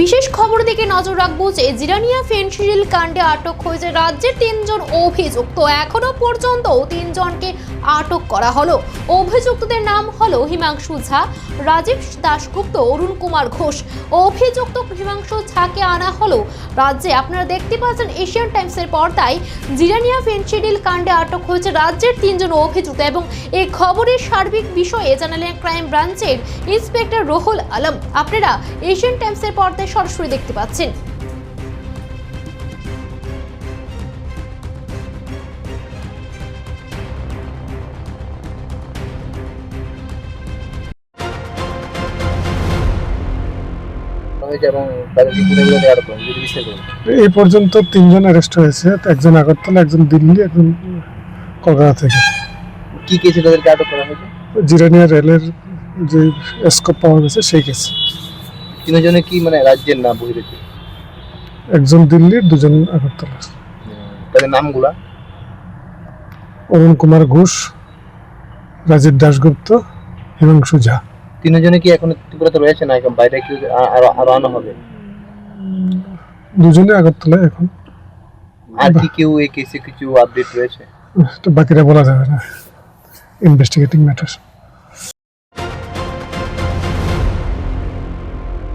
বিশেষ খবর দিকে নজর রাখব, যে জিরানিয়া ফেন্সিডিল কাণ্ডে আটক হয়েছে রাজ্যের তিনজন অভিযুক্ত। এখনও পর্যন্ত তিনজনকে আটক করা হলো। অভিযুক্তদের নাম হলো হিমাংশু ঝা, রাজীব দাশগুপ্ত, অরুণ কুমার ঘোষ। অভিযুক্ত হিমাংশু ঝাকে আনা হলো রাজ্যে। আপনারা দেখতে পাচ্ছেন এশিয়ান টাইমসের পর্দায় জিরানিয়া ফেন্সিডিল কাণ্ডে আটক হয়েছে রাজ্যের তিনজন অভিযুক্ত এবং এই খবরের সার্বিক বিষয়ে জানালেন ক্রাইম ব্রাঞ্চের ইন্সপেক্টর রোহুল আলম। আপনারা এশিয়ান টাইমসের পর্দায় সরাসরি দেখতে পাচ্ছেন। এই পর্যন্ত তিনজন অ্যারেস্ট হয়েছে একজন আগরতলা একজন দিল্লি একজন কলকাতা থেকে। কি কেসে তাদেরকে আটক করা হয়েছে? জিরানিয়া রেলের যে স্কোপ পাওয়া গেছে সেই কেস তিনজনে কি মানে রাজ্যের নাম বহিরেছে? একজন দিল্লির দুজন আগরতলা তাদের নামগুলা? অরুণ কুমার ঘোষ রাজীব দাশগুপ্ত হিমাংশু ঝা। তিনজনে কি এখন ত্রিপুরাতে রয়েছে না এখন? বাইরে কি আরও আরও আনা হবে? দুজনে আগরতলায় এখন। আর কি কেউ এই কেসে কিছু আপডেট রয়েছে? তো বাকিরা বলা যাবে না। Investigating matter